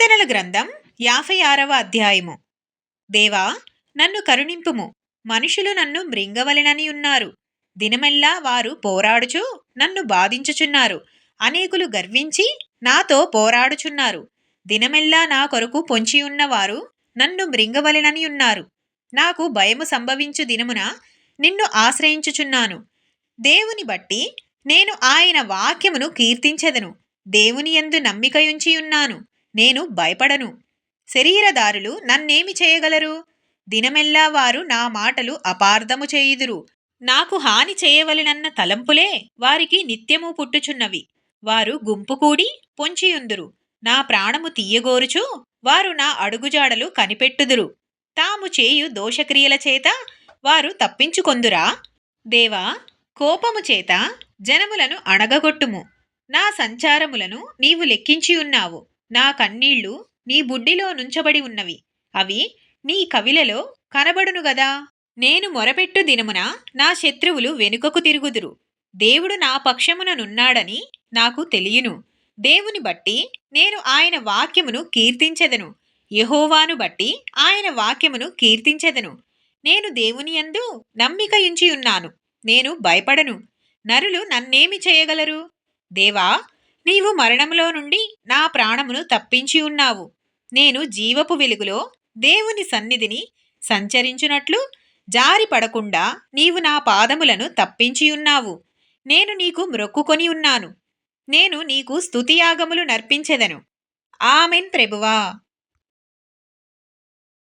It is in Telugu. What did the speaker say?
కీర్తనల గ్రంథం యాభై ఆరవ అధ్యాయము. దేవా నన్ను కరుణింపుము. మనుషులు నన్ను మృంగవలెనని ఉన్నారు. దినమెల్లా వారు పోరాడుచు నన్ను బాధించుచున్నారు. అనేకులు గర్వించి నాతో పోరాడుచున్నారు. దినమెల్లా నా కొరకు పొంచి ఉన్నవారు నన్ను మృంగవలెనని ఉన్నారు. నాకు భయము సంభవించు దినమున నిన్ను ఆశ్రయించుచున్నాను. దేవుని బట్టి నేను ఆయన వాక్యమును కీర్తించెదను. దేవుని యందు నమ్మికయుంచి ఉన్నాను. నేను భయపడను. శరీరదారులు నన్నేమి చేయగలరు? దినమెల్లా వారు నా మాటలు అపార్థము చేయుదురు. నాకు హాని చేయవలనన్న తలంపులే వారికి నిత్యము పుట్టుచున్నవి. వారు గుంపు కూడి పొంచియుందురు. నా ప్రాణము తీయగోరుచు వారు నా అడుగుజాడలు కనిపెట్టుదురు. తాము చేయు దోషక్రియల చేత వారు తప్పించుకొందురా? దేవా కోపము చేత జనములను అణగగొట్టుము. నా సంచారములను నీవు లెక్కించి ఉన్నావు నా కన్నీళ్ళు నీ బుడ్డిలో నుంచబడి ఉన్నవి. అవి నీ కవిలలో కనబడును గదా. నేను మొరపెట్టు దినమున నా శత్రువులు వెనుకకు తిరుగుదురు. దేవుడు నా పక్షముననున్నాడని నాకు తెలియను. దేవుని బట్టి నేను ఆయన వాక్యమును కీర్తించెదను. యహోవాను బట్టి ఆయన వాక్యమును కీర్తించెదను. నేను దేవుని యందు నమ్మిక ఉంచి ఉన్నాను నేను భయపడను. నరులు నన్నేమి చేయగలరు? దేవా నీవు మరణములో నుండి నా ప్రాణమును తప్పించి ఉన్నావు. నేను జీవపు వెలుగులో దేవుని సన్నిధిని సంచరించునట్లు జారి పడకుండా నీవు నా పాదములను తప్పించి ఉన్నావు. నేను నీకు మ్రొక్కుకొని ఉన్నాను. నేను నీకు స్థుతియాగములు నర్పించెదను. ఆమెన్ ప్రభువా.